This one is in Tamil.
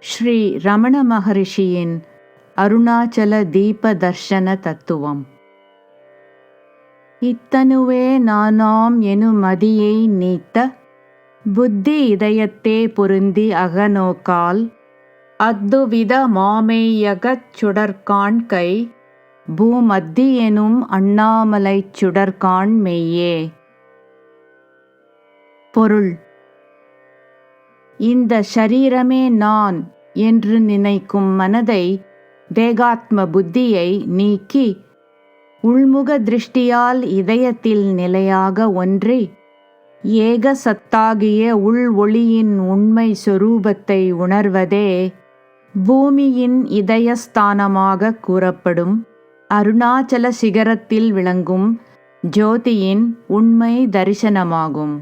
ஸ்ரீ ரமண மகரிஷியின் அருணாச்சல தீப தர்ஷன தத்துவம். இத்தனுவே நானாம் எனு மதியை நீத்த புத்தி இதயத்தே பொருந்தி அகநோக்கால் அத்துவித மாமேயகச் சுடர்கான் கை பூமத்தி எனும் அண்ணாமலைச் சுடர்கான் மெய்யே. பொருள். இந்த ஷரீரமே நான் என்று நினைக்கும் மனதை தேகாத்ம புத்தியை நீக்கி உள்முக திருஷ்டியால் இதயத்தில் நிலையாக ஒன்றி ஏக சத்தாகிய உள் ஒளியின் உண்மை சொரூபத்தை உணர்வதே பூமியின் இதயஸ்தானமாக கூறப்படும் அருணாச்சல சிகரத்தில் விளங்கும் ஜோதியின் உண்மை தரிசனமாகும்.